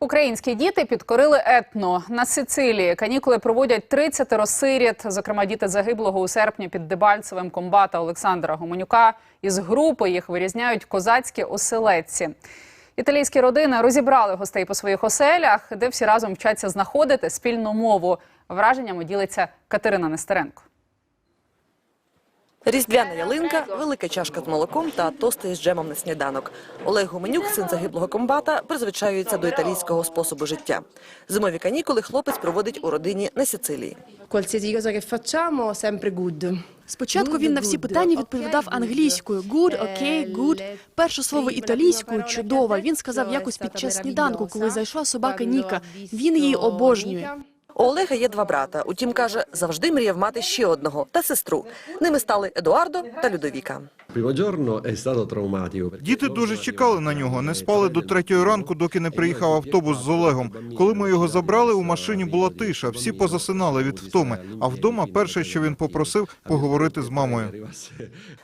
Українські діти підкорили етно на Сицилії. Канікули проводять 30 сиріт, зокрема діти загиблого у серпні під Дебальцевим комбата Олександра Гуменюка. Із групи їх вирізняють козацькі оселедці. Італійські родини розібрали гостей по своїх оселях, де всі разом вчаться знаходити спільну мову. Враженнями ділиться Катерина Нестеренко. Різдвяна ялинка, велика чашка з молоком та тости із джемом на сніданок. Олег Гуменюк, син загиблого комбата, призвичаюється до італійського способу життя. Зимові канікули хлопець проводить у родині на Сицилії. Qualsiasi cosa che facciamo, sempre good. Спочатку він на всі питання відповідав англійською good, окей, good. Перше слово італійською чудова. Він сказав якось під час сніданку, коли зайшла собака Ніка. Він її обожнює. У Олега є два брата. Утім, каже, завжди мріяв мати ще одного та сестру. Ними стали Едуардо та Людовіка. Діти дуже чекали на нього, не спали до третьої ранку, доки не приїхав автобус з Олегом. Коли ми його забрали, у машині була тиша, всі позасинали від втоми. А вдома перше, що він попросив, поговорити з мамою.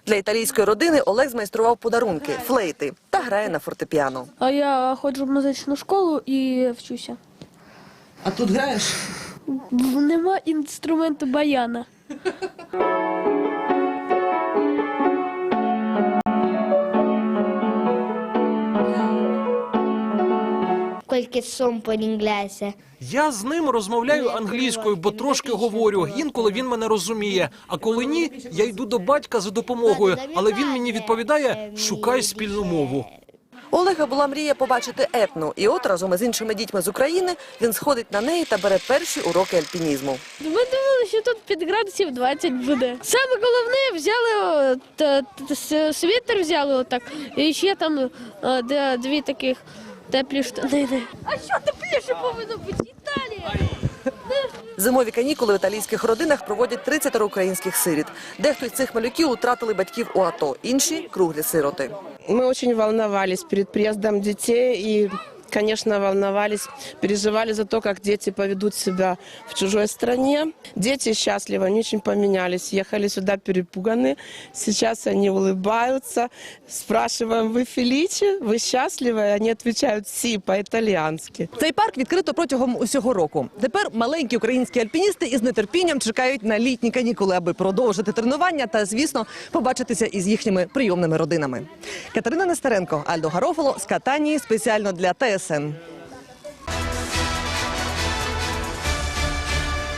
Для італійської родини Олег змайстрував подарунки, флейти та грає на фортепіано. А я ходжу в музичну школу і вчуся. А тут граєш? Нема інструменту баяна. son po' l'inglese. Я з ним розмовляю англійською, бо трошки говорю. Інколи він мене розуміє. А коли ні, я йду до батька за допомогою. Але він мені відповідає: шукай спільну мову. Олега була мрія побачити етну, і от разом із іншими дітьми з України він сходить на неї та бере перші уроки альпінізму. Ми думали, що тут під градусів 20 буде. Саме головне взяли с- світер взяли отак, і ще там дві таких теплі штанини. А що тепліше повинно бути? Італія! Зимові канікули в італійських родинах проводять 30 українських сиріт. Дехто із цих малюків утратили батьків у АТО, інші круглі сироти. Мы очень волновались перед приездом детей и, конечно, волновались, переживали за то, как дети поведут себя в чужой стране. Дети счастливы, они очень поменялись, ехали сюда перепуганы. Сейчас они улыбаются. Спрашиваем, вы Феличи, вы счастливы? И Они отвечают «Си» по-итальянски. Цей парк відкрито протягом усього року. Тепер маленькі українські альпіністи із нетерпінням чекають на літні канікули, аби продовжити тренування та, звісно, побачитися із їхніми прийомними родинами. Катерина Нестеренко, Альдо Гарофоло з Катанії спеціально для listen.